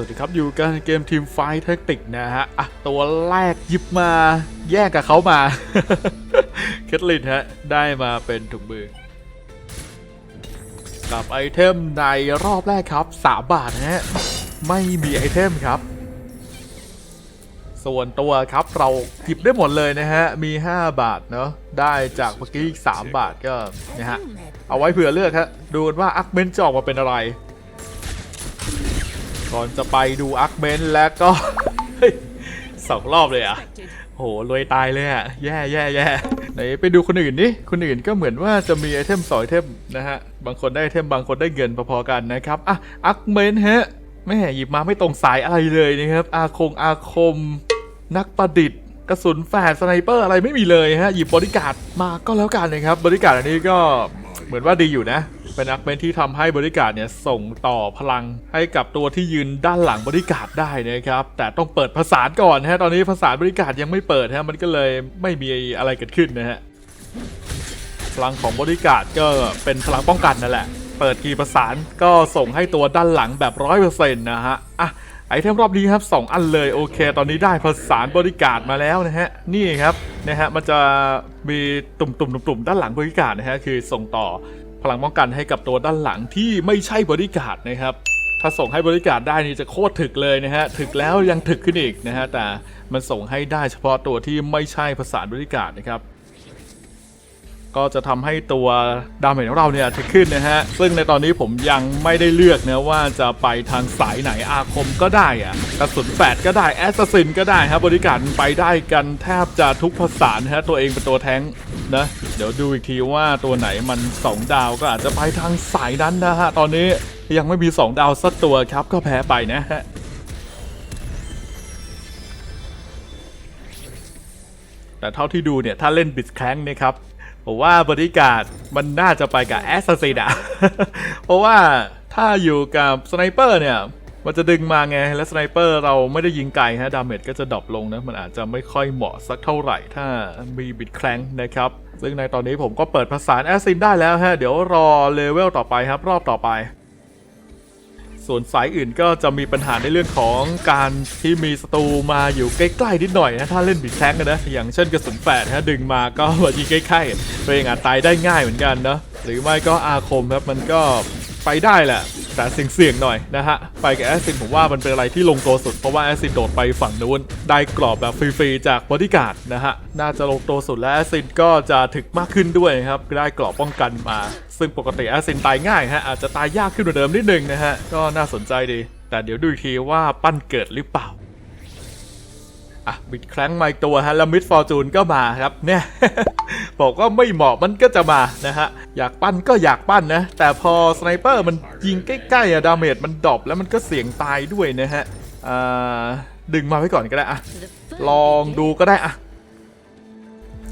วัสดีครับอยู่กันเกมทีมไฟท์แท็กติกนะฮะอะตัวแรกหยิบมาแย่งกับเขามาเคทลินฮะ ได้มาเป็นถุงมือ กับไอเทมในรอบแรกครับ 3 บาทนะฮะ ไม่มีไอเทมครับ ส่วนตัวครับเราหยิบได้หมดเลยนะฮะ มี 5 บาทเนาะได้จากเมื่อกี้อีก3บาทก็นะฮะ เอาไว้เผื่อเลือกฮะดูกันว่าอักเมนจะออกมาเป็นอะไร ก่อนจะไปดูอักเมนแล้วก็ สองรอบเลยอะโหรวยตายเลยอะ แย่แย่แย่ไหนไปดูคนอื่นดิคนอื่นก็เหมือนว่าจะมีไอเทมสองไอเทมนะฮะ บางคนได้ไอเทมบางคนได้เงินพอๆกันนะครับอะอักเมนฮะแม่หยิบมาไม่ตรงสายอะไรเลยนะครับ อาคงอาคม นักประดิษฐ์กระสุนแฝดสไนเปอร์อะไรไม่มีเลยฮะ หยิบบริการมาก็แล้วกันนะครับ บริการอันนี้ก็เหมือนว่าดีอยู่นะ เป็นอักเมนที่ทำให้บริการเนี่ยส่งต่อพลังให้กับตัวที่ยืนด้านหลังบริการได้นะครับ แต่ต้องเปิดภาษานก่อนฮะตอนนี้ภาษานบริการยังไม่เปิดฮะมันก็เลยไม่มีอะไรเกิดขึ้นนะฮะพลังของบริการก็เป็นพลังป้องกันนั่นแหละ เปิดคีประสานก็ส่งให้ตัวด้านหลังแบบร้อยเปอร์เซ็นต์นะฮะอะไอเทมรอบนี้ครับ 2 อันเลยโอเค ตอนนี้ได้ประสานบริการมาแล้วนะฮะ นี่ครับนะฮะมันจะมีตุ่มๆตุ่มๆด้านหลังบริการนะฮะคือส่งต่อ พลังป้องกันให้กับตัวด้านหลังที่ไม่ใช่บริการนะครับ ถ้าส่งให้บริการได้นี่จะโคตรถึกเลยนะฮะถึกแล้วยังถึกขึ้นอีกนะฮะแต่มันส่งให้ได้เฉพาะตัวที่ไม่ใช่ประสาบริการนะครับ ก็จะทำให้ตัวดาเมจของเราเนี่ยถึงขึ้นนะฮะซึ่งในตอนนี้ผมยังไม่ได้เลือกนะว่าจะไปทางสายไหนอาคมก็ได้อะ กระสุนแฝดก็ได้แอสซัสซินก็ได้ครับบริการไปได้กันแทบจะทุกภาษาฮะตัวเองเป็นตัวแท้งนะ เดี๋ยวดูอีกทีว่าตัวไหนมัน 2 ดาวก็อาจจะไปทางสายนั้นนะฮะ ตอนนี้ยังไม่มี 2 ดาวสักตัวครับก็แพ้ไปนะฮะแต่เท่าที่ดูเนี่ย ถ้าเล่นบิดแค n งนะครับผมว่าบริการมันน่าจะไปกับแอสซัสซินอะเพราะว่าถ้าอยู่กับสไนเปอร์เนี่ย มันจะดึงมาไง และสไนเปอร์เราไม่ได้ยิงไกลฮะ ดาเมจก็จะดรอปลงนะ มันอาจจะไม่ค่อยเหมาะสักเท่าไหร่ ถ้ามีบิดแค n งนะครับ ซึ่งในตอนนี้ผมก็เปิดภาษาแอสซินได้แล้วฮะ เดี๋ยวรอเลเวลต่อไปครับ รอบต่อไป ส่วนสายอื่นก็จะมีปัญหาในเรื่องของการที่มีศัตรูมาอยู่ใกล้ๆนิดหน่อยนะ ถ้าเล่นบิดแท้งกันนะ อย่างเช่นกระสุนแฝดนะดึงมาก็มายิงใกล้ๆตัวเองอาจตายได้ง่ายเหมือนกันนะ หรือไม่ก็อาคมครับ มันก็ไปได้แหละ แต่เสี่ยงๆหน่อยนะฮะ ไปกับแอสซินผมว่ามันเป็นอะไรที่ลงตัวสุด เพราะว่าแอสซินโดดไปฝั่งนู้น ได้กรอบแบบฟรีๆจากบอดี้การ์ดนะฮะ น่าจะลงตัวสุดและแอสซินก็จะถึกมากขึ้นด้วยครับ ได้กรอบป้องกันมา ซึ่งปกติแอสซินตายง่ายฮะ อาจจะตายยากขึ้นกว่าเดิมนิดนึงนะฮะ ก็น่าสนใจดี แต่เดี๋ยวดูอีกทีว่าปั้นเกิดหรือเปล่า อะบิดครั้งมาอีกตัวฮะแล้วมิดฟอร์จูนก็มาครับเนี่ยบอกว่าไม่เหมาะมันก็จะมานะฮะอยากปั้นก็อยากปั้นนะ แต่พอสไนเปอร์มันยิงใกล้ๆอะดาเมจมันดรอปแล้วมันก็เสี่ยงตายด้วยนะฮะอ่าดึงมาไว้ก่อนก็ได้อะลองดูก็ได้อะ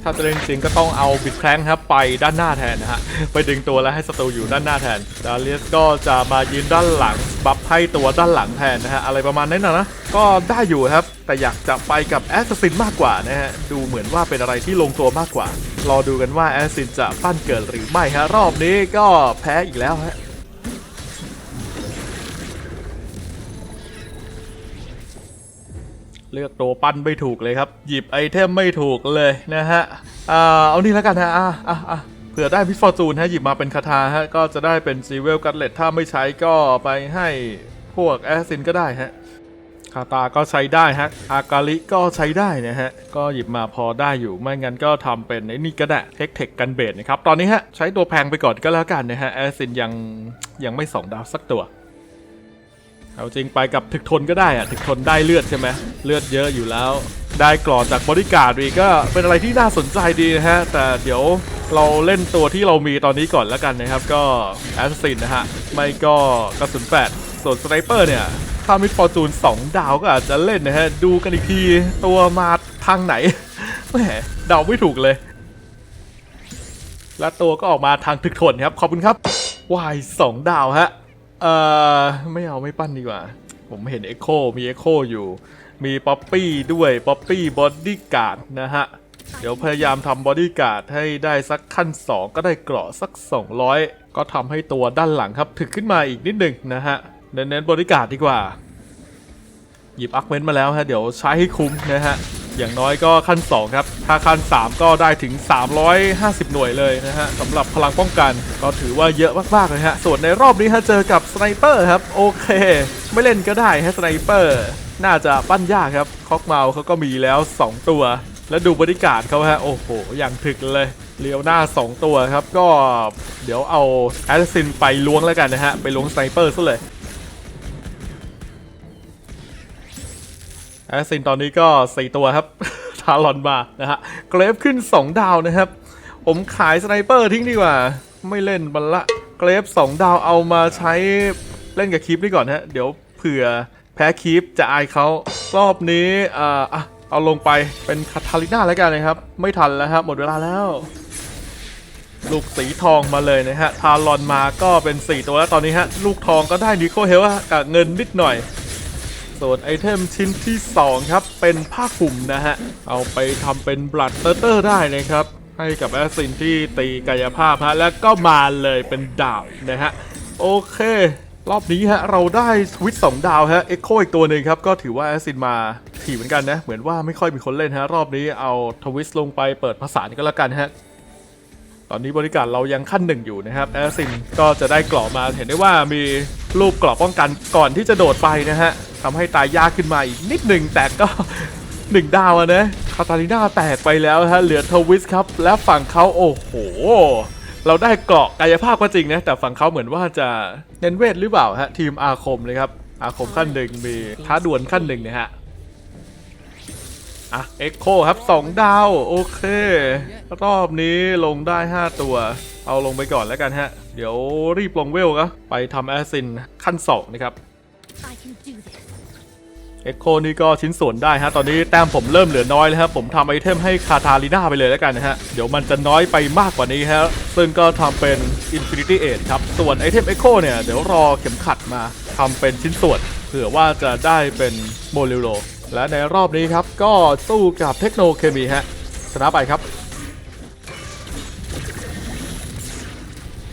ถ้าจะเล่นจริงก็ต้องเอาบิดแคร้งครับไปด้านหน้าแทนนะฮะไปดึงตัวแล้วให้ศัตรูอยู่ด้านหน้าแทนดาเลียสก็จะมายืนด้านหลังบัฟให้ตัวด้านหลังแทนนะฮะอะไรประมาณนั้นนะนะก็ได้อยู่ครับ แต่อยากจะไปกับแอสซินมากกว่านะฮะ ดูเหมือนว่าเป็นอะไรที่ลงตัวมากกว่า รอดูกันว่าแอสซินจะปั้นเกิดหรือไม่ฮะ รอบนี้ก็แพ้อีกแล้วฮะเลือกตัวปั้นไม่ถูกเลยครับ หยิบไอเทมไม่ถูกเลยนะฮะอ่าเอานี่แล้วกันฮะอะอะอะเผื่อได้พิฟอร์จูนฮะหยิบมาเป็นคาถาฮะก็จะได้เป็นซีเวลกัตเลตถ้าไม่ใช้ก็ไปให้พวกแอสซินก็ได้ฮะ คาตาก็ใช้ได้ฮะ อากาลิก็ใช้ได้นะฮะ ก็หยิบมาพอได้อยู่ ไม่งั้นก็ทำเป็นไอ้นี่ก็ได้เทคเทคกันเบสนะครับ ตอนนี้ฮะ ใช้ตัวแพงไปก่อนก็แล้วกันนะฮะ แอสซินยังยังไม่สองดาวสักตัว เอาจริงไปกับถึกทนก็ได้อะถึกทนได้เลือดใช่ไหมเลือดเยอะอยู่แล้ว ได้กรอจากบริการดีกก็เป็นอะไรที่น่าสนใจดีนะฮะ แต่เดี๋ยวเราเล่นตัวที่เรามีตอนนี้ก่อนแล้วกันนะครับ ก็แอสซินนะฮะ ไม่ก็กระสุนแปดส่วนสไนเปอร์เนี่ย ถ้ามิดฟอร์จูน2ดาวก็อาจจะเล่นนะฮะ ดูกันอีกทีตัวมาทางไหนแหมเดาไม่ถูกเลย และตัวก็ออกมาทางถึกทนครับ ขอบคุณครับวายสองดาวฮะ เอ่อ ไม่เอาไม่ปั้นดีกว่า ผมเห็นเอ็กโคมีเอ็กโคอยู่ มีป๊อปปี้ด้วยป๊อปปี้บอดี้การ์ดนะฮะ เดี๋ยวพยายามทำบอดี้การ์ดให้ได้สักขั้น 2 ก็ได้เกราะสัก 200 ก็ทำให้ตัวด้านหลังครับ ถึกขึ้นมาอีกนิดหนึ่งนะฮะ เน้นๆบอดี้การดีกว่า หยิบอาร์คเมนต์มาแล้วฮะ เดี๋ยวใช้ให้คุ้มนะฮะ อย่างน้อยก็ขั้น 2 ครับ ถ้าขั้น 3 ก็ได้ถึง 350 หน่วยเลยนะฮะสำหรับพลังป้องกันก็ถือว่าเยอะมากๆเลยฮะ ส่วนในรอบนี้ฮะเจอกับสไนเปอร์ครับ โอเค ไม่เล่นก็ได้ฮะสไนเปอร์น่าจะปั้นยากครับคอกเมาเขาก็มีแล้ว 2 ตัว แล้วดูบริการเขาฮะโอ้โห อย่างถึกเลยเลี้ยวหน้า 2 ตัวครับ ก็เดี๋ยวเอาแอสซินไปล้วงแล้วกันนะฮะ ไปล้วงสไนเปอร์ซะเลย แอสซินตอนนี้ก็ 4 ตัวครับทารอนมานะฮะเกรฟขึ้น 2 ดาวนะครับ ผมขายสไนเปอร์ทิ้งดีกว่า ไม่เล่นมันละเกรฟ 2 ดาวเอามาใช้เล่นกับคีปนี่ก่อนฮะ เดี๋ยวเผื่อแพ้คีปจะอายเขารอบนี้อ่าเอาลงไปเป็นคาทาลิน่าแล้วกันนะครับ ไม่ทันแล้วครับ หมดเวลาแล้ว ลูกสีทองมาเลยนะฮะทารอนมาก็เป็น 4 ตัวแล้วตอนนี้ฮะ ลูกทองก็ได้นิโคเฮลกับเงินนิดหน่อย ส่วนไอเทมชิ้นที่ 2 ครับ เป็นผ้าคลุมนะฮะ เอาไปทำเป็นบลัดเตอร์เตอร์ได้นะครับ ให้กับแอสซินที่ตีกายภาพฮะ แล้วก็มาเลยเป็นดาวนะฮะ โอเค รอบนี้ฮะ เราได้สวิตสองดาวฮะเอ็กโคอีกตัวหนึ่งครับ ก็ถือว่าแอสซินมาถี่เหมือนกันนะ เหมือนว่าไม่ค่อยมีคนเล่นฮะ รอบนี้เอาทวิสลงไปเปิดภาษาก็แล้วกันฮะ ตอนนี้บริการเรายังขั้นหนึ่งอยู่นะครับแอสซินก็จะได้กรอบมาเห็นได้ว่ามีรูปกรอบป้องกันก่อนที่จะโดดไปนะฮะทำให้ตายยากขึ้นมาอีกนิดหนึ่งแต่ก็หนึ่งดาวนะคาตาลิน่าแตกไปแล้วฮะเหลือทวิสครับ และฝั่งเขาโอ้โห เราได้เกราะกายภาพก็จริงนะแต่ฝั่งเขาเหมือนว่าจะเน้นเวทหรือเปล่าฮะทีมอาคมเลยครับอาคมขั้นหนึ่งมีท้าดวลขั้นหนึ่งนะฮะ อะเอ็กโคครับ 2 ดาว โอเค รอบนี้ลงได้ 5 ตัว เอาลงไปก่อนแล้วกันฮะ เดี๋ยวรีบลงเวลก็ไปทำแอสซินขั้น 2 นะครับเอ็กโคนี่ก็ชิ้นส่วนได้ฮะ ตอนนี้แต้มผมเริ่มเหลือน้อยแล้วครับ ผมทำไอเทมให้คาทาลิน่าไปเลยแล้วกันนะฮะ เดี๋ยวมันจะน้อยไปมากกว่านี้ฮะ ซึ่งก็ทำเป็น Infinity Age ครับ ส่วนไอเทมเอ็กโคเนี่ย เดี๋ยวรอเข็มขัดมาทำเป็นชิ้นส่วน เผื่อว่าจะได้เป็นโมเลโล และในรอบนี้ครับก็สู้กับเทคโนเคมีฮะชนะไปครับ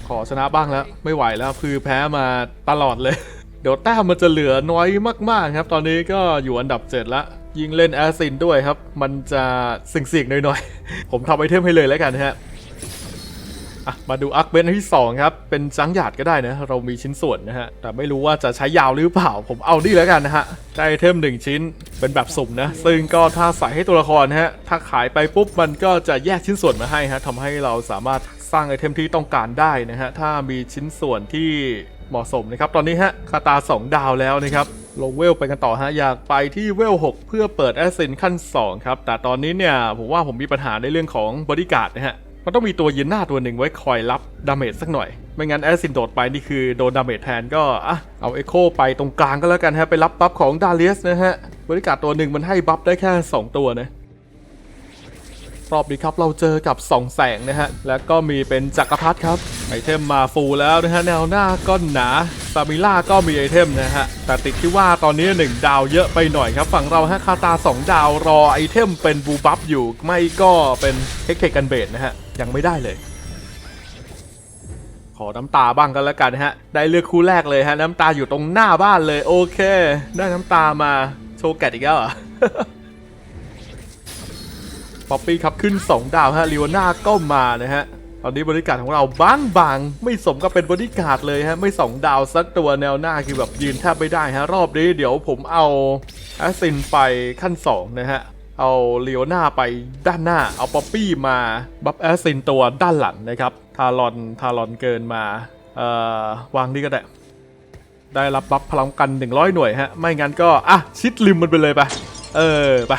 ขอชนะบ้างแล้ว ไม่ไหวแล้วคือแพ้มาตลอดเลย เดี๋ยวแต้มมันจะเหลือน้อยมากๆครับ ตอนนี้ก็อยู่อันดับ7ละยิงเล่นแอสซินด้วยครับ มันจะสิ่งสิ่งๆหน่อยๆ ผมทำไอเทมให้เลยแล้วกันฮะ อะมาดูอาร์คเบนที่ 2 ครับ เป็นจังหยาดก็ได้นะ เรามีชิ้นส่วนนะฮะ แต่ไม่รู้ว่าจะใช้ยาวหรือเปล่า ผมเอานี่แล้วกันนะฮะได้ไอเทม1ชิ้นเป็นแบบสุ่มนะ ซึ่งก็ถ้าใส่ให้ตัวละครนะฮะ ถ้าขายไปปุ๊บมันก็จะแยกชิ้นส่วนมาให้ฮะทำให้เราสามารถสร้างไอเทมที่ต้องการได้นะฮะ ถ้ามีชิ้นส่วนที่เหมาะสมนะครับ ตอนนี้ฮะคาตา 2 ดาวแล้วนะครับลงเวลไปกันต่อฮะ อยากไปที่เวล 6 เพื่อเปิดแอสเซนขั้น 2 ครับ แต่ตอนนี้เนี่ย ผมว่าผมมีปัญหาในเรื่องของบริการนะฮะ มันต้องมีตัวยืนหน้าตัวหนึ่งไว้คอยรับดาเมจสักหน่อย ไม่งั้นแอสซินโดดไปนี่คือโดนดาเมจแทนก็อะเอาเอ็โคไปตรงกลางก็แล้วกันฮะ ไปรับบัฟของดาเลียสนะฮะ บริการตัวหนึ่งมันให้บัฟได้แค่ 2 ตัวนะ รอบนี้ครับเราเจอกับสองแสงนะฮะ แล้วก็มีเป็นจักรพรรดิครับ ไอเทมมาฟูลแล้วนะฮะ แนวหน้าก็หนาซามิล่าก็มีไอเทมนะฮะ แต่ติดที่ว่าตอนนี้ 1 ดาวเยอะไปหน่อยครับ ฝั่งเราฮะคาตา 2 ดาวรอไอเทมเป็นบูบัฟอยู่ไม่ก็เป็นเทคเทกันเบดนะฮะ ยังไม่ได้เลย ขอน้ำตาบ้างกันแล้วกันฮะ ได้เลือกคู่แรกเลยฮะ น้ำตาอยู่ตรงหน้าบ้านเลยโอเค ได้น้ำตามาโชว์แกตอีกแล้วเหรอ ป๊อปปี้ครับขึ้น 2 ดาวฮะลิวาน่าก็มานะฮะตอนนี้บริการของเราบางบางๆไม่สมกับเป็นบริการเลยฮะไม่ 2 ดาวสักตัวแนวหน้าคือแบบยืนแทบไม่ได้ฮะรอบนี้เดี๋ยวผมเอาแอสซินไปขั้น 2 นะฮะเอาลิวาน่าไปด้านหน้า เอาป๊อปปี้มาบัฟแอสซินตัวด้านหลังนะครับ ทารอนทารอนเกินมา เอ่อ วางนี่ก็ได้ ได้รับบัฟพลังกัน 100 หน่วยฮะ ไม่งั้นก็ อะ ชิดริมมันไปเลยไป เออ ไป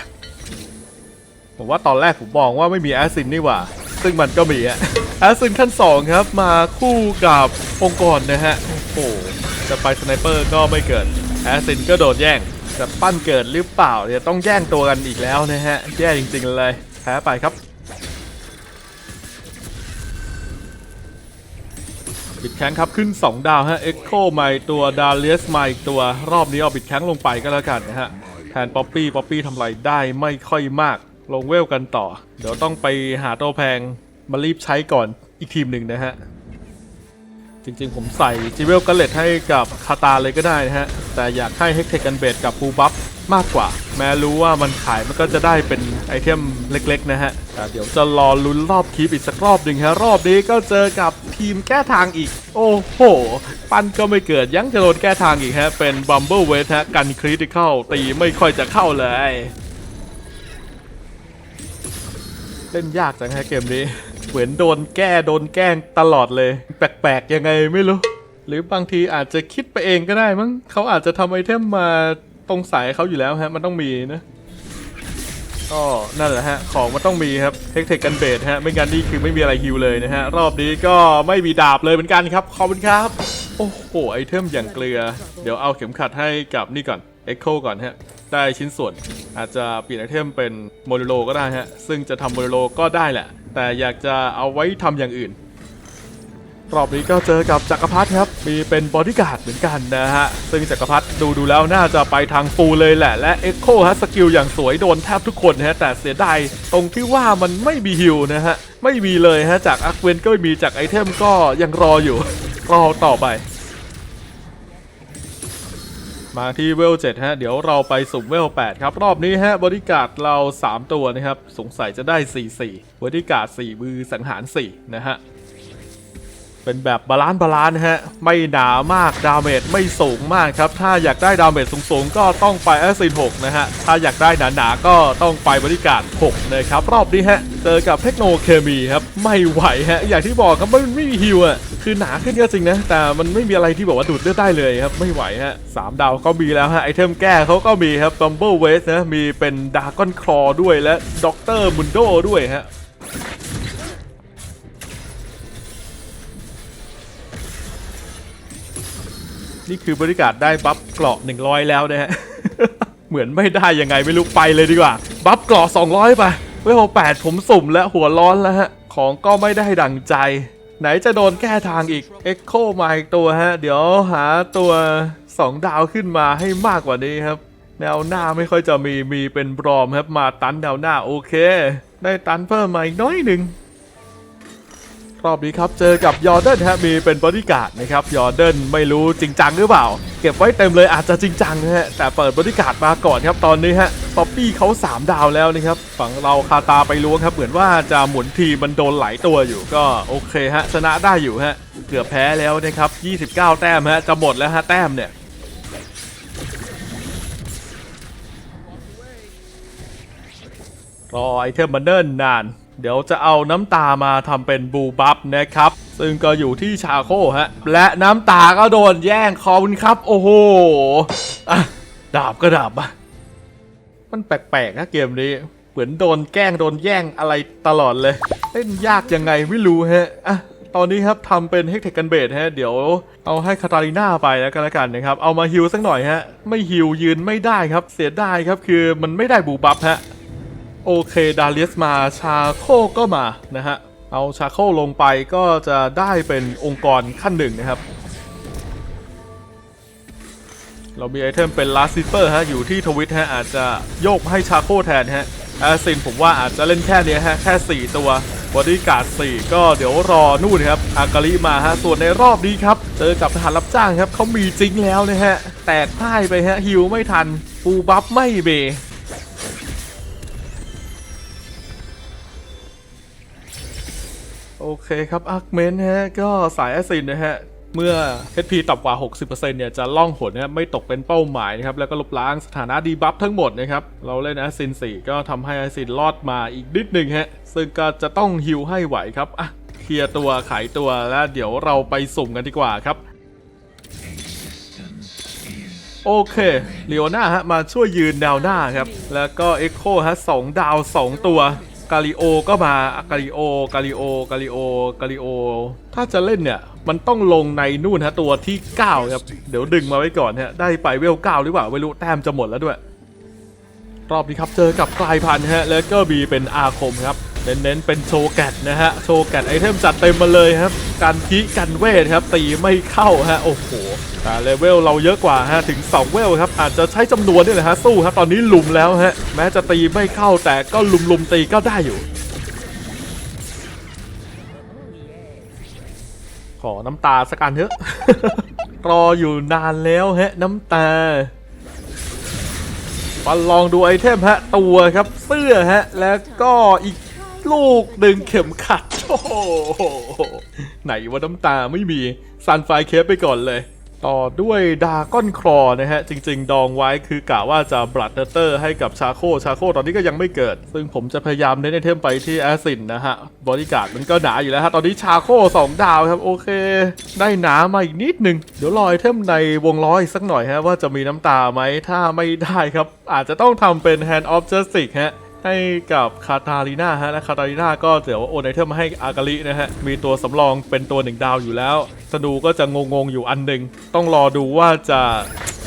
ผมว่าตอนแรกผมมองว่าไม่มีแอสซินนี่หว่า ซึ่งมันก็มีอะแอสซินขั้น 2 ครับ มาคู่กับองค์กรนะฮะ โอ้โหจะไปสไนเปอร์ก็ไม่เกิดแอสซินก็โดนแย่งจะปั้นเกิดหรือเปล่าเดี๋ยวต้องแย่งตัวกันอีกแล้วนะฮะ แย่จริงๆเลยแพ้ไปครับบิดแข้งครับขึ้น 2 ดาวฮะเอ็กโคมาอีกตัวดาเลียสมาอีกตัวรอบนี้เอาบิดแข้งลงไปก็แล้วกันนะฮะแทนป๊อปปี้ป๊อปปี้ทำไรได้ไม่ค่อยมาก ลงเวลกันต่อ เดี๋ยวต้องไปหาตัวแพงมารีบใช้ก่อนอีกทีมหนึ่งนะฮะ จริงๆผมใส่จิเวลกันเลตให้กับคาตาเลยก็ได้นะฮะ แต่อยากให้เฮกเทกันเบดกับฟูบัฟมากกว่า แม้รู้ว่ามันขายมันก็จะได้เป็นไอเทมเล็กๆนะฮะ แต่เดี๋ยวจะรอลุ้นรอบคลิปอีกสักรอบหนึ่งฮะ รอบนี้ก็เจอกับทีมแก้ทางอีก โอ้โห ปั้นก็ไม่เกิดยังจะโดนแก้ทางอีกฮะ เป็นบัมเบิลเวทฮะ กันคริติคอลตีไม่ค่อยจะเข้าเลย เล่นยากจังฮะเกมนี้ เหมือนโดนแก้โดนแกล้งตลอดเลย แปลกๆยังไงไม่รู้ หรือบางทีอาจจะคิดไปเองก็ได้มั้งเขาอาจจะทำไอเทมมาตรงสายเขาอยู่แล้วฮะ มันต้องมีนะก็นั่นแหละฮะ ของมันต้องมีครับเทคเทคกันเบสฮะ ไม่งั้นนี่คือไม่มีอะไรฮิวเลยนะฮะ รอบนี้ก็ไม่มีดาบเลยเหมือนกันครับ ขอบคุณครับ โอ้โห ไอเทมอย่างเกลือ เดี๋ยวเอาเข็มขัดให้กับนี่ก่อน Echo ก่อนฮะ ได้ชิ้นส่วน อาจจะเปลี่ยนไอเทมเป็นโมโลโลก็ได้ฮะ ซึ่งจะทำโมโลโลก็ได้แหละ แต่อยากจะเอาไว้ทำอย่างอื่น รอบนี้ก็เจอกับจักรพรรดิครับ มีเป็นบอดี้การ์ดเหมือนกันนะฮะ ซึ่งจักรพรรดิดูดูแล้วน่าจะไปทางฟูลเลยแหละ และ Echo ฮะสกิลอย่างสวยโดนแทบทุกคนฮะ แต่เสียดายตรงที่ว่ามันไม่มีฮิวนะฮะ ไม่มีเลยฮะ จากอักเวนก็ไม่มีจากไอเทมก็ยังรออยู่ รอต่อไป มาที่เวล7ฮะ เดี๋ยวเราไปสุ่มเวล8ครับ รอบนี้ฮะบริการเรา 3 ตัวนะครับ สงสัยจะได้ 4 4บริการ4มือสังหาร 4 นะฮะ เป็นแบบบาลานซ์บาลานซ์ฮะ ไม่หนามาก ดาเมจไม่สูงมากครับ ถ้าอยากได้ดาเมจสูงๆ ก็ต้องไปแอสซิน6นะฮะ ถ้าอยากได้หนาๆ ก็ต้องไปบริการ6นะครับ รอบนี้ฮะ เจอกับเทคโนเคมีครับ ไม่ไหวฮะ อย่างที่บอกครับมันไม่มีฮิวอะ คือหนาขึ้นก็จริงนะ แต่มันไม่มีอะไรที่บอกว่าดูดเลือดได้เลยครับ ไม่ไหวฮะสามดาวก็มีแล้วฮะ ไอเทมแก้เขาก็มีครับบัมเบิลเวสนะ มีเป็นดากอนคลอด้วยและด็อกเตอร์มุนโดด้วยฮะนี่คือบริการได้บัฟเกราะ100 แล้วนะฮะ เหมือนไม่ได้ยังไงไม่รู้ไปเลยดีกว่า บัฟเกราะ200 ไปเวล8ผมสุ่มและหัวร้อนแล้วฮะ ของก็ไม่ได้ดังใจ ไหนจะโดนแก้ทางอีก Echo มาอีกตัวฮะ เดี๋ยวหาตัว 2 ดาวขึ้นมาให้มากกว่านี้ครับ แนวหน้าไม่ค่อยจะมีมีเป็นบรอมครับ มาตันแนวหน้าโอเค ได้ตันเพิ่มมาอีกน้อยหนึ่ง รอบนี้ครับ เจอกับยอร์เดนฮะมีเป็นบอดี้การ์ดนะครับยอร์เดนไม่รู้จริงจังหรือเปล่า เก็บไว้เต็มเลยอาจจะจริงจังนะฮะแต่เปิดบอดี้การ์ดมาก่อนครับตอนนี้ฮะป๊อปปี้เขา 3 ดาวแล้วนะครับฝั่งเราคาตาไปล้วงครับ เหมือนว่าจะหมุนทีมันโดนไหลายตัวอยู่ก็โอเคฮะชนะได้อยู่ฮะเกือบแพ้แล้วนะครับ 29 แต้มฮะจะหมดแล้วฮะแต้มเนี่ยรอไอเทมมันเนิ่นนาน เดี๋ยวจะเอาน้ำตามาทำเป็นบูบัฟนะครับ ซึ่งก็อยู่ที่ชาโคฮะ และน้ำตาก็โดนแย่งคอคุณครับ โอ้โหอะดาบก็ดาบอะมันแปลกๆนะเกมนี้ เหมือนโดนแกล้งโดนแย่งอะไรตลอดเลย เล่นยากยังไงไม่รู้ฮะอะตอนนี้ครับทำเป็นเฮกเทคกันเบดฮะ เดี๋ยวเอาให้คาตาลิน่าไปแล้วกันละกันนะครับ เอามาฮิวสักหน่อยฮะ ไม่ฮิวยืนไม่ได้ครับ เสียดายครับคือมันไม่ได้บูบัฟฮะ โอเคดาเลียสมาชาโคก็มานะฮะ เอาชาโคลงไปก็จะได้เป็นองค์กรขั้นหนึ่งนะครับ เรามีไอเทมเป็นลาสซิเปอร์ฮะ อยู่ที่ทวิตฮะ อาจจะโยกให้ชาโคแทนฮะแอสซินผมว่าอาจจะเล่นแค่นี้ฮะ แค่ 4 ตัวบอดี้การ์ด4ก็เดี๋ยวรอนู่นครับ อากาลิมาฮะ ส่วนในรอบนี้ครับ เจอกับทหารรับจ้างครับเขามีจริงแล้วนะฮะ แตกพ่ายไปฮะฮิวไม่ทันฟูบัฟไม่เบ โอเคครับอาร์คเมนฮะก็สายแอซินนะฮะเมื่อ HP ต่ำกว่า 60%เนี่ยจะล่องหนนะครับไม่ตกเป็นเป้าหมายนะครับ แล้วก็ลบล้างสถานะดีบัฟทั้งหมดนะครับ เราเล่นแอซิน 4 ก็ทำให้แอซินรอดมาอีกนิดหนึ่งฮะ ซึ่งก็จะต้องฮิวให้ไหวครับ อะ เคลียร์ตัวขายตัวแล้วเดี๋ยวเราไปสุ่มกันดีกว่าครับ โอเคเลโอน่าฮะ มาช่วยยืนแนวหน้าครับ แล้วก็เอ็กโคฮะสองดาว 2 ตัว กาลิโอก็มากาลิโอกาลิโอกาลิโอกาลิโอ ถ้าจะเล่นเนี่ย มันต้องลงในนู่นฮะตัวที่ 9 ครับ เดี๋ยวดึงมาไว้ก่อนฮะได้ไปเวล9หรือเปล่าไม่รู้แต้มจะหมดแล้วด้วย รอบนี้ครับเจอกับกลายพันธุ์ฮะแล้วก็มีเป็นอาคมครับ เน้นๆเป็นโชว์แกตนะฮะ โชว์แกตไอเทมจัดเต็มมาเลยครับ การคิกันเวทครับ ตีไม่เข้าฮะ โอ้โห แต่เลเวลเราเยอะกว่าฮะ ถึง 2 เวลครับ อาจจะใช้จำนวนนี่แหละฮะ สู้ครับตอนนี้ลุมแล้วฮะ แม้จะตีไม่เข้าแต่ก็ลุมลุมๆตีก็ได้อยู่ ขอน้ำตาสักอันเถอะ รออยู่นานแล้วฮะ น้ำตามาลองดูไอเทมฮะ ตัวครับ เสื้อฮะ แล้วก็อีก ลูกดึงเข็มขัด โอ้โหไหนว่าน้ำตาไม่มีซันไฟเคปไปก่อนเลย ต่อด้วยดาก้อนครอนะฮะ จริง ๆ ดองไว้คือกะว่าจะบลัดเตอร์ให้กับชาโค ชาโคตอนนี้ก็ยังไม่เกิด ซึ่งผมจะพยายามเน้นไอเทมไปที่แอซินนะฮะ บริการมันก็หนาอยู่แล้วฮะ ตอนนี้ชาโค 2 ดาวครับ โอเค ได้หนามาอีกนิดนึง เดี๋ยวรอไอเทมในวงล้ออีกสักหน่อยฮะว่าจะมีน้ำตาไหมถ้าไม่ได้ครับ อาจจะต้องทำเป็น Hand of Justice ฮะ ให้กับคาตาลีนาฮะและคาตาลีนาก็เดี๋ยวโอนไอเทมมาให้อากาลินะฮะ มีตัวสำรองเป็นตัวหนึ่งดาวอยู่แล้วธนูก็จะงงๆอยู่อันหนึ่งต้องรอดูว่าจะ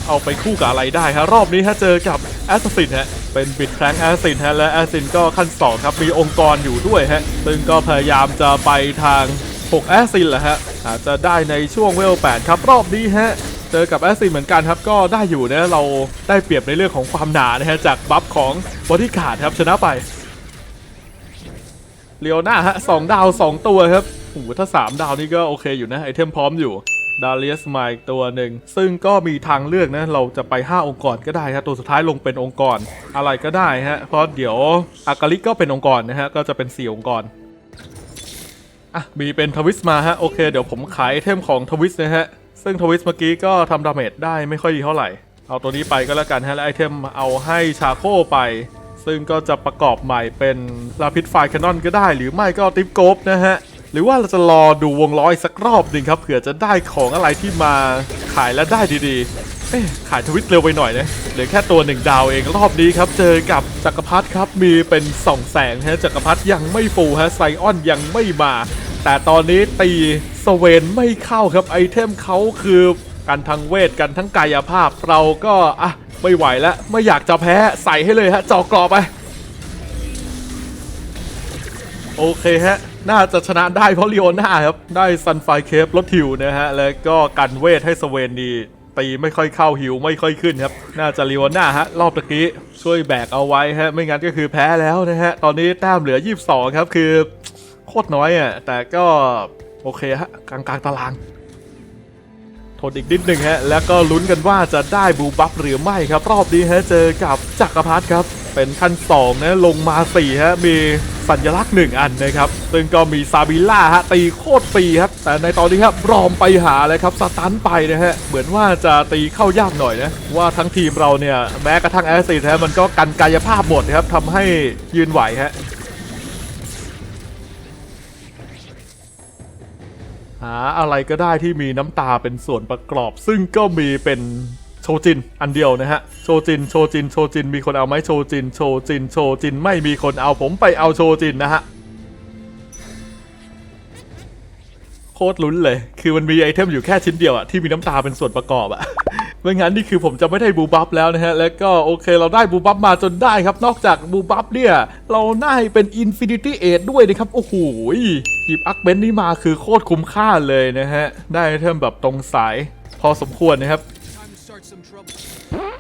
เอาไปคู่กับอะไรได้ฮะรอบนี้ฮะเจอกับแอสซินฮะเป็นบิดแครงแอสซินฮะและแอสซินก็ขั้นสองครับมีองค์กรอยู่ด้วยฮะซึ่งก็พยายามจะไปทาง6แอสซินแหละฮะอาจจะได้ในช่วงเวล8ครับรอบนี้ฮะ เจอกับแอสซิเหมือนกันครับ ก็ได้อยู่นะเราได้เปรียบในเรื่องของความหนานะฮะจากบัฟของบอดี้การ์ดครับชนะไปเลียวหน้าฮะสองดาวสองตัวครับโอ้โหถ้า3ดาวนี่ก็โอเคอยู่นะไอเทมพร้อมอยู่ดาเลียสมาอีกตัวหนึ่ง ซึ่งก็มีทางเลือกนะ เราจะไป 5 องค์กรก็ได้ครับตัวสุดท้ายลงเป็นองค์กร อะไรก็ได้ฮะ เพราะเดี๋ยวอากาลิก็เป็นองค์กรนะฮะ ก็จะเป็น 4 องค์กร อะ มีเป็นทวิสมาฮะ โอเค เดี๋ยวผมขายไอเทมของทวิสนะฮะ ซึ่งทวิสเมื่อกี้ก็ทำดาเมจได้ไม่ค่อยดีเท่าไหร่ เอาตัวนี้ไปก็แล้วกันฮะและไอเทมเอาให้ชาโคไป ซึ่งก็จะประกอบใหม่เป็นลาพิดไฟแคนนอนก็ได้ หรือไม่ก็ติปโกบนะฮะ หรือว่าเราจะรอดูวงล้ออีกสักรอบหนึ่งครับเผื่อจะได้ของอะไรที่มาขายแล้วได้ดีๆเอ๊ะขายทวิตเร็วไปหน่อยนะเหลือแค่ตัวหนึ่งดาวเองรอบนี้ครับเจอกับจักรพรรดิครับมีเป็นสองแสงฮะจักรพรรดิยังไม่ฟูฮะไซออนยังไม่มา แต่ตอนนี้ตีสเวนไม่เข้าครับไอเทมเขาคือกันทั้งเวทกันทั้งกายภาพ เราก็อะไม่ไหวแล้วไม่อยากจะแพ้ใส่ให้เลยฮะจอกรอบไป โอเคฮะ น่าจะชนะได้เพราะลีโอน่าครับ ได้ซันไฟเคปลดหิวนะฮะ แล้วก็กันเวทให้สเวนดีตีไม่ค่อยเข้าหิวไม่ค่อยขึ้นครับ น่าจะลีโอน่าฮะ รอบตะกี้ ช่วยแบกเอาไว้ฮะ ไม่งั้นก็คือแพ้แล้วนะฮะ ตอนนี้แต้มเหลือ 22 ครับคือ โคตรน้อยอะ แต่ก็โอเคฮะกลางกลางตารางทนอีกนิดหนึ่งฮะ แล้วก็ลุ้นกันว่าจะได้บูบัฟหรือไม่ครับ รอบนี้ฮะเจอกับจักรพรรดิครับ เป็นขั้น2นะลงมา4ฮะ มีสัญลักษณ์1อันนะครับ ซึ่งก็มีซาบิล่าฮะ ตีโคตรฟรีครับ แต่ในตอนนี้ครับรอมไปหาเลยครับสตันไปนะฮะ เหมือนว่าจะตีเข้ายากหน่อยนะ ว่าทั้งทีมเราเนี่ย แม้กระทั่งแอสซิดฮะมันก็กันกายภาพหมดครับทำให้ยืนไหวฮะาอะไรก็ได้ที่มีน้ำตาเป็นส่วนประกอบ ซึ่งก็มีเป็นโชจินอันเดียวนะฮะ โชจิน โชจิน โชจิน มีคนเอาไหมโชจิน โชจิน โชจิน ไม่มีคนเอาผมไปเอาโชจินนะฮะ โคตรลุ้นเลย คือมันมีไอเทมอยู่แค่ชิ้นเดียวอะที่มีน้ำตาเป็นส่วนประกอบอะไม่งั้นนี่คือผมจะไม่ได้บูบัฟแล้วนะฮะ แล้วก็โอเคเราได้บูบัฟมาจนได้ครับ นอกจากบูบัฟเนี่ย เราได้เป็น Infinity a 8ด้วยนะครับ โอ้โหหยิบอักเบนนี่มาคือโคตรคุ้มค่าเลยนะฮะ ได้ไอเทมแบบตรงสาย พอสมควรนะครับ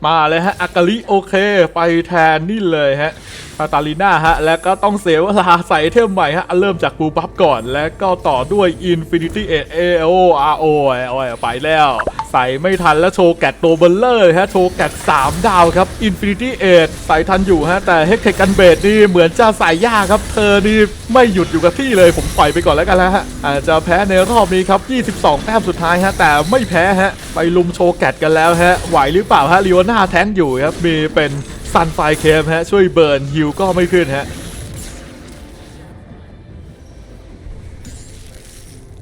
มาเลยฮะอากาลิโอเค ไปแทนนี่เลยฮะ คาตาลีน่าฮะ แล้วก็ต้องเสียเวลาใส่เทมใหม่ฮะ เริ่มจากบูบัฟก่อน แล้วก็ต่อด้วย Infinity 8 A O R O โอ้ยไปแล้ว ใส่ไม่ทันแล้วโชว์แกตตัวเบลเลอร์ฮะ โชว์แกต3 ดาวครับ Infinity 8ใส่ทันอยู่ฮะ แต่เฮกเทกันเบดนี่เหมือนจะใส่ยากครับ เธอนี่ไม่หยุดอยู่กับที่เลยผมปล่อยไปก่อนแล้วกันแล้วฮะอาจจะแพ้ในรอบนี้ครับ 22 แต้มสุดท้ายฮะ แต่ไม่แพ้ฮะ ไปลุมโชว์แกตกันแล้วฮะ ไหวหรือเปล่าฮะลีโอน่าแท้งอยู่ครับ มีเป็นซันไฟเคมฮะช่วยเบิร์นฮิวก็ไม่ขึ้นฮะ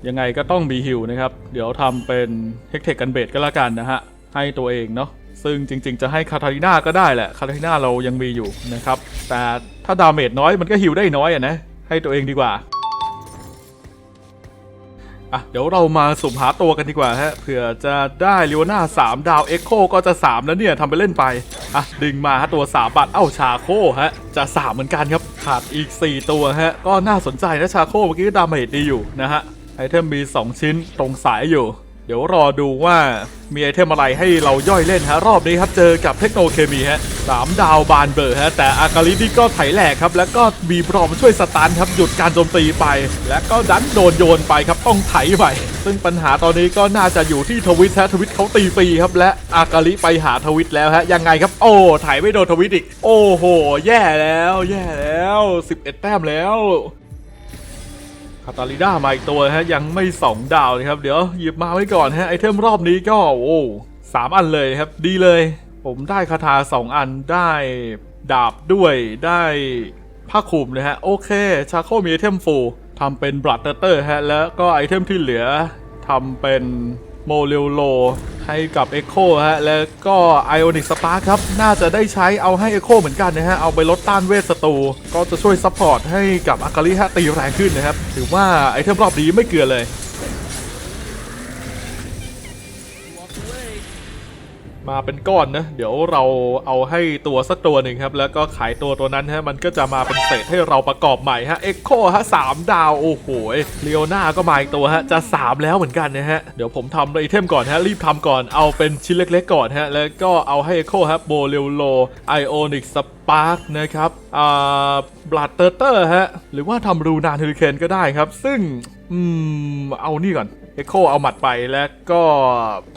ยังไงก็ต้องมีฮิวนะครับ เดี๋ยวทำเป็นเทคเทคกันเบดก็แล้วกันนะฮะ ให้ตัวเองเนาะซึ่งจริง ๆ จะให้คาทาริน่าก็ได้แหละคาทาริน่าเรายังมีอยู่นะครับ แต่ถ้าดาเมจน้อยมันก็ฮิวได้น้อยอะนะ ให้ตัวเองดีกว่า อะเดี๋ยวเรามาสุ่มหาตัวกันดีกว่าฮะเผื่อจะได้ลิโอน่ามดาวเอ็กโคก็จะ 3 แล้วเนี่ยทำไปเล่นไป อะ ดึงมาฮะตัว 3 บาทเอ้าชาโคฮะ จะ 3 เหมือนกันครับ ขาดอีก 4 ตัวฮะ ก็น่าสนใจนะชาโคเมื่อกี้ก็ดาเมจดีอยู่นะฮะไอเทมมี 2 ชิ้นตรงสายอยู่ เดี๋ยวรอดูว่ามีไอเทมอะไรให้เราย่อยเล่นฮะรอบนี้ครับเจอกับเทคโนเคมีฮะสามดาวบานเบอร์ฮะแต่อากาลินี่ก็ไถแหลกครับ แล้วก็มีบรอมช่วยสตาร์ทครับหยุดการโจมตีไป แล้วก็ดันโดนโยนไปครับต้องไถไปซึ่งปัญหาตอนนี้ก็น่าจะอยู่ที่ทวิตฮะทวิตเขาตีฟรีครับและอากาลิไปหาทวิตแล้วฮะยังไงครับ โอ้ไถไม่โดนทวิตอีก โอ้โห แย่แล้ว แย่แล้ว 11 แต้มแล้ว คาตาลิด้ามาอีกตัวฮะยังไม่ 2 ดาวนะครับ เดี๋ยวหยิบมาไว้ก่อนฮะไอเทมรอบนี้ก็โอ้สามอันเลยครับดีเลย ผมได้คาถา2 อันได้ดาบด้วยได้ผ้าคลุมนะฮะโอเค ชาโคมีไอเทมฟูทำเป็นบลัดเตอร์ฮะแล้วก็ไอเทมที่เหลือทำเป็น โมเรลโลให้กับ Echo ฮะ แล้วก็ Ionic Spark ครับ น่าจะได้ใช้เอาให้ Echo เหมือนกันนะฮะ เอาไปลดต้านเวทศัตรูก็จะช่วยซัพพอร์ตให้กับอากาลิฮะตีแรงขึ้นนะครับ ถือว่าไอเทมรอบนี้ไม่เกลือเลย มาเป็นก้อนนะ เดี๋ยวเราเอาให้ตัวสักตัวหนึ่งครับ แล้วก็ขายตัวตัวนั้นฮะ มันก็จะมาเป็นเศษให้เราประกอบใหม่ฮะ เอ็กโคฮะสามดาว โอ้โหเลโอนาก็มาอีกตัวฮะ จะ 3 แล้วเหมือนกันนะฮะ เดี๋ยวผมทำไอเทมก่อนฮะ รีบทำก่อน เอาเป็นชิ้นเล็กๆก่อนฮะ แล้วก็เอาให้เอ็กโคฮะโบเรโลไอโอนิกสปาร์กนะครับ อ่า บลัดเตอร์เตอร์ฮะ หรือว่าทำรูนานเฮลิเคนก็ได้ครับ ซึ่ง อืม เอานี่ก่อน เอ็กโคเอาหมัดไปแล้วก็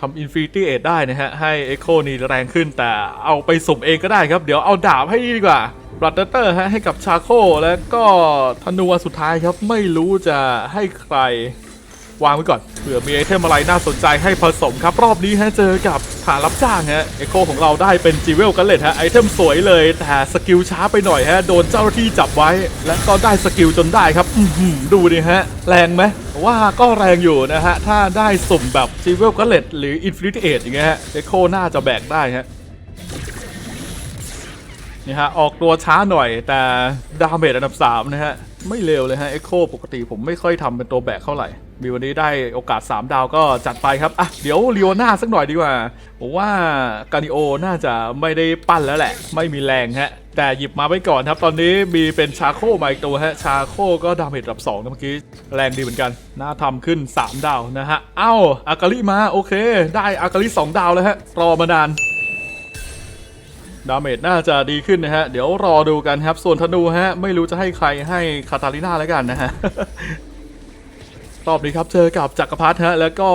ทำ Infinity Edge ได้นะฮะ ให้เอ็กโคนี่แรงขึ้นแต่เอาไปสุ่มเองก็ได้ครับ เดี๋ยวเอาดาบให้ดีกว่าบลัดเตอร์ฮะให้กับชาโคแล้วก็ธนูอันสุดท้ายครับไม่รู้จะให้ใคร วางไว้ก่อนเผื่อมีไอเทมอะไรน่าสนใจให้ผสมครับ รอบนี้ฮะเจอกับฐานรับจ้างฮะเอโคของเราได้เป็นจีเวลกันเลยฮะไอเทมสวยเลย แต่สกิลช้าไปหน่อยฮะโดนเจ้าหน้าที่จับไว้ และก็ได้สกิลจนได้ครับอืดูดิฮะ แรงไหมว่าก็แรงอยู่นะฮะ ถ้าได้สุ่มแบบจีเวลกันเลตหรืออินฟินิตี้เออย่างเงี้ยฮะเอโคน่าจะแบกได้ฮะนี่ฮะออกตัวช้าหน่อยแต่ดาเมจอันดับ3นะฮะ ไม่เร็วเลยฮะ Echo ปกติผมไม่ค่อยทำเป็นตัวแบกเท่าไหร่ มีวันนี้ได้โอกาส 3 ดาวก็จัดไปครับ อะ เดี๋ยวลีโอนาสักหน่อยดีกว่า ผมว่ากานิโอน่าจะไม่ได้ปั้นแล้วแหละ ไม่มีแรงฮะ แต่หยิบมาไว้ก่อนครับ ตอนนี้มีเป็นชาโคมาอีกตัวฮะ ชาโคก็ดาเมจอันดับ2นะเมื่อกี้ แรงดีเหมือนกัน น่าทำขึ้น 3 ดาวนะฮะ เอ้าอากาลิมาโอเค ได้อากาลิ2ดาวแล้วฮะรอมานาน ดาเมจน่าจะดีขึ้นนะฮะ เดี๋ยวรอดูกันครับ ส่วนธนูฮะ ไม่รู้จะให้ใครให้คาตาลิน่าแล้วกันนะฮะ รอบนี้ครับเจอกับจักรพรรดิฮะ แล้วก็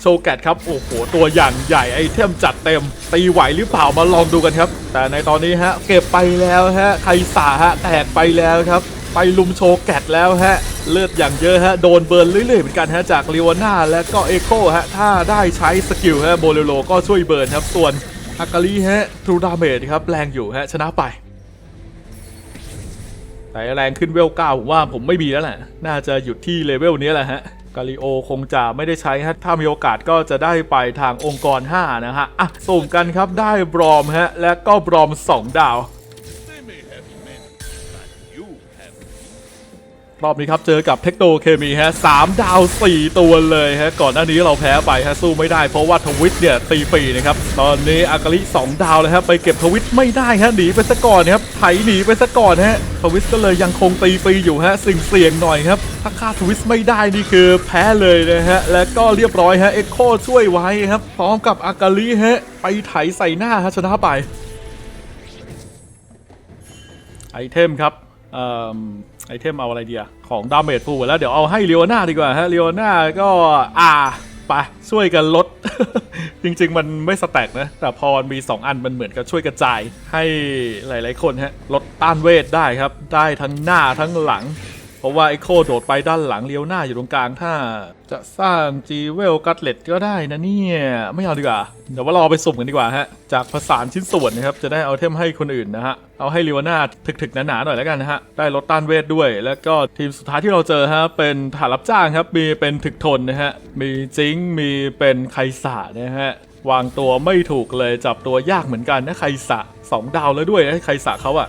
โชแกตครับ โอ้โห ตัวอย่างใหญ่ไอเทมจัดเต็ม ตีไหวหรือเปล่ามาลองดูกันครับ แต่ในตอนนี้ฮะ เก็บไปแล้วฮะใครสาฮะ แตกไปแล้วครับ ไปลุมโชแกตแล้วฮะ เลือดอย่างเยอะฮะ โดนเบิร์นเรื่อยๆเหมือนกันฮะ จากลิวาน่าและก็เอโคฮะ ถ้าได้ใช้สกิลฮะ โบเลโลก็ช่วยเบิร์นครับ ส่วน อากาลีฮะทรูดาเมจครับแรงอยู่ฮะชนะไปแต่แรงขึ้นเวลเก้าผมว่าผมไม่มีแล้วแหละ น่าจะหยุดที่เลเวลนี้แหละฮะกาลิโอคงจะไม่ได้ใช้ฮะถ้ามีโอกาสก็จะได้ไปทางองค์กร 5 นะฮะอะส่งกันครับได้บรอมฮะและก็บรอม 2 ดาว รอบนี้ครับเจอกับเทคโนเคมีฮะสามดาว 4 ตัวเลยฮะก่อนหน้านี้เราแพ้ไปฮะสู้ไม่ได้เพราะว่าทวิตเนี่ยตีฟรีนะครับตอนนี้อากาลิ2ดาวเลยฮะไปเก็บทวิตไม่ได้ฮะหนีไปซะก่อนนะครับไถหนีไปซะก่อนฮะทวิตก็เลยยังคงตีฟรีอยู่ฮะสิ่งเสี่ยงหน่อยครับถ้าฆ่าทวิตไม่ได้นี่คือแพ้เลยนะฮะและก็เรียบร้อยฮะเอ็กโคช่วยไว้ครับพร้อมกับอากาลิฮะไปไถใส่หน้าฮะชนะไปไอเทมครับเอ่อ ไอเทมเอาอะไรดีอะของดาเมจฟูแล้วเดี๋ยวเอาให้เลียวนาดีกว่าฮะเลียวนาก็อ่าไปช่วยกันลด จริง ๆ มันไม่สแต็กนะ แต่พอมี 2 อันมันเหมือนกับช่วยกระจายให้หลาย ๆ คนฮะลดต้านเวทได้ครับ ได้ทั้งหน้าทั้งหลัง เพราะว่าไอโคโดดไปด้านหลังเลี้ยวหน้าอยู่ตรงกลางถ้า จะสร้างจีเวลกัตเลตก็ได้นะเนี่ยไม่เอาดีกว่าเดี๋ยวว่ารอไปสุ่มกันดีกว่าฮะจากผสานชิ้นส่วนนะครับจะได้เอาเทมให้คนอื่นนะฮะเอาให้ลิวนาถึกๆหนาๆหน่อยแล้วกันนะฮะได้ลดต้านเวทด้วย แล้วก็ทีมสุดท้ายที่เราเจอฮะเป็นฐานรับจ้างครับมีเป็นถึกทนนะฮะมีจิงมีเป็นไคสานะฮะวางตัวไม่ถูกเลยจับตัวยากเหมือนกันนะไคสะสองดาวแล้วด้วยนะไคสะเขาอะ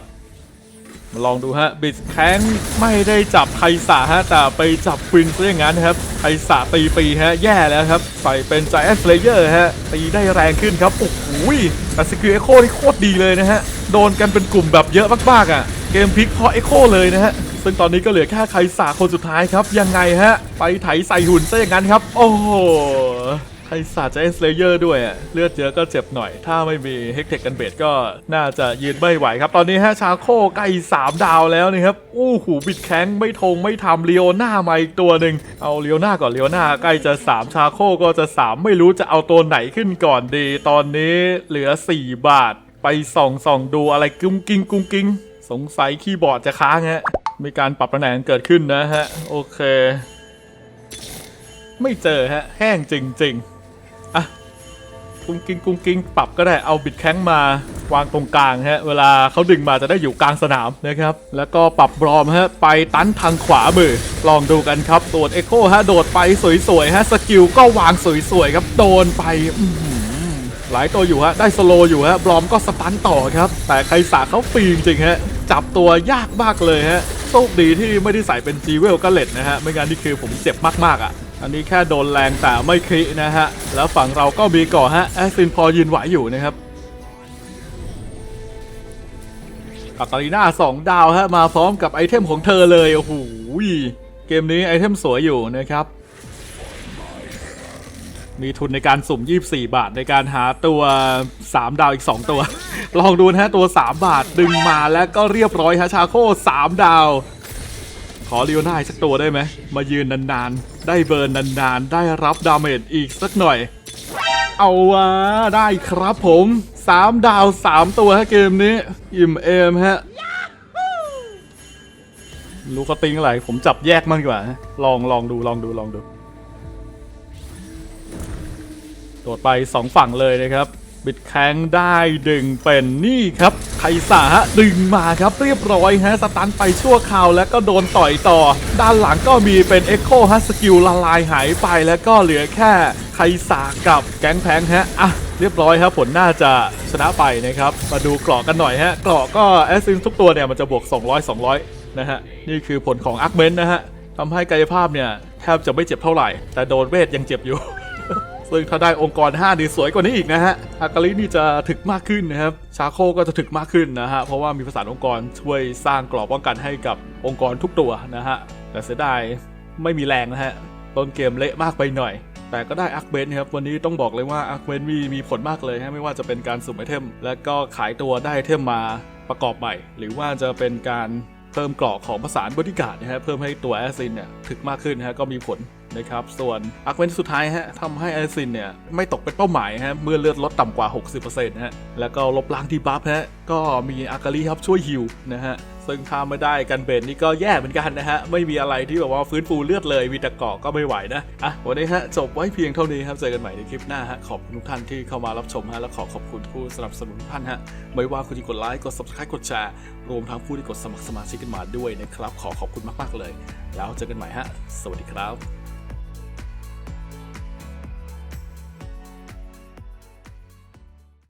ลองดูฮะบิดแข้งไม่ได้จับไคสาฮะแต่ไปจับควินซะอย่างนั้นครับไคสาตีปีฮะแย่แล้วครับใส่เป็น g จ a n t Slayer ฮะตีได้แรงขึ้นครับโอ้โหแต่สกิลเอโคนี่โคตรดีเลยนะฮะโดนกันเป็นกลุ่มแบบเยอะมากๆอะเกมพลิกเพราะเอโคเลยนะฮะซึ่งตอนนี้ก็เหลือแค่ไคสาคนสุดท้ายครับยังไงฮะไปไถใส่หุ่นซะอย่างนั้นครับ โอ้โห ไทศาสตร์จะเอ็นสเลเยอร์ด้วยอะเลือดเยอะก็เจ็บหน่อย ถ้าไม่มีเฮกเทคกันเบดก็น่าจะยืนไม่ไหวครับ ตอนนี้ฮะชาโคใกล้3 ดาวแล้วนะครับอู้หูบิดแข้งไม่ทงไม่ทำเลียวหน้ามาอีกตัวหนึ่งเอาเลียวหน้าก่อนเลียวหน้าใกล้จะ 3 ชาโคก็จะ 3 ไม่รู้จะเอาตัวไหนขึ้นก่อนดี ตอนนี้เหลือ 4 บาท ไปส่องส่องดูอะไรกุ้งกิ้งกุ้งกิ้งสงสัยคีย์บอร์ดจะค้างฮะมีการปรับตำแหน่งเกิดขึ้นนะฮะโอเค ไม่เจอฮะแห้งจริง ๆ กุ้งกิ้งกุ้งกิ้งปรับก็ได้เอาบิดแข้งมาวางตรงกลางฮะเวลาเขาดึงมาจะได้อยู่กลางสนามนะครับแล้วก็ปรับบรอมฮะไปตันทางขวามือลองดูกันครับโดดเอ็โคฮะโดดไปสวยๆฮะสกิลก็วางสวยๆครับโดนไปหลายตัวอยู่ฮะได้สโลว์อยู่ฮะบรอมก็สตันต่อครับ แต่ใครสาเขาฟรีจริงฮะจับตัวยากมากเลยฮะโชคดีที่ไม่ได้ใส่เป็นจีเวลก็เลตนะฮะไม่งั้นนี่คือผมเจ็บมากๆอะ อันนี้แค่โดนแรงแต่ไม่ครินะฮะ แล้วฝั่งเราก็มีก่อฮะแอสซินพอยืนไหวอยู่นะครับคาตาลีน่าสองดาวฮะมาพร้อมกับไอเทมของเธอเลยโอ้โหเกมนี้ไอเทมสวยอยู่นะครับ มีทุนในการสุ่ม 24 บาทในการหาตัว 3 ดาวอีก 2 ตัว ลองดูนะฮะตัว 3 บาทดึงมาแล้วก็เรียบร้อยฮะชาโค3ดาว ขอเลียวหน้าอีกสักตัวได้ไหมมายืนนานๆ ได้เบิร์นนานๆ ได้รับดาเมจอีกสักหน่อย เอาวะได้ครับผม 3 ดาว 3 ตัวฮะเกมนี้ อิ่มเอมฮะรู้เขาติงอะไรผมจับแยกมันดีกว่าฮะลองลองดูลองดูลองดู โดดไปสองฝั่งเลยนะครับิดแข้งได้ดึงเป็นนี่ครับ ไคสาฮะดึงมาครับเรียบร้อยฮะสตันไปชั่วคราวแล้วก็โดนต่อยต่อ ด้านหลังก็มีเป็นเอ็กโคฮะสกิลละลายหายไปแล้วก็เหลือแค่ไคสากับแก๊งแพงฮะอะเรียบร้อยครับผลน่าจะชนะไปนะครับ มาดูเกราะกันหน่อยฮะเกราะก็แอสซินทุกตัวเนี่ยมันจะบวก 200 200 นะฮะ นี่คือผลของอาร์คเมนต์นะฮะทำให้กายภาพเนี่ยแทบจะไม่เจ็บเท่าไหร่ แต่โดนเวทยังเจ็บอยู่ ซึ่งถ้าได้องค์กร5นี่สวยกว่านี้อีกนะฮะอากาลินี่จะถึกมากขึ้นนะครับ ชาโคก็จะถึกมากขึ้นนะฮะ เพราะว่ามีประสาองค์กรช่วยสร้างกรอบป้องกันให้กับองค์กรทุกตัวนะฮะ แต่เสียดายไม่มีแรงนะฮะ ต้นเกมเละมากไปหน่อย แต่ก็ได้อาร์คเบนครับ วันนี้ต้องบอกเลยว่าอาร์คเบนมีมีผลมากเลยฮะ ไม่ว่าจะเป็นการสุ่มไอเทม และก็ขายตัวได้ไอเทมมาประกอบใหม่ หรือว่าจะเป็นการเพิ่มกราะของประสาบริการนะฮะ เพิ่มให้ตัวแอสซินเนี่ยถึกมากขึ้นนะฮะ ก็มีผล นะครับ ส่วนอาร์คเวนสุดท้ายฮะทำให้แอสซินเนี่ย ไม่ตกเป็นเป้าหมายฮะ เมื่อเลือดลดต่ำกว่า 60%นะฮะ แล้วก็ลบล้างทีบัฟฮะ ก็มีอากาลีครับช่วยฮิวนะฮะ ซึ่งถ้าไม่ได้กันเบนนี่ก็แย่เหมือนกันนะฮะ ไม่มีอะไรที่แบบว่าฟื้นฟูเลือดเลยมีต่เกาะก็ไม่ไหวนะ อะ วันนี้ฮะ จบไว้เพียงเท่านี้ครับ เจอกันใหม่ในคลิปหน้าฮะ ขอบคุณทุกท่านที่เข้ามารับชมฮะ และขอขอบคุณผู้สนับสนุนทุกท่านฮะ ไม่ว่าคุณจะกดไลค์ กด subscribe กดแชร์ รวมทั้งผู้ที่กดสมัครสมาชิกกันมาด้วยนะครับ ขอขอบคุณมากๆเลย แล้วเจอกันใหม่ฮะ สวัสดีครับ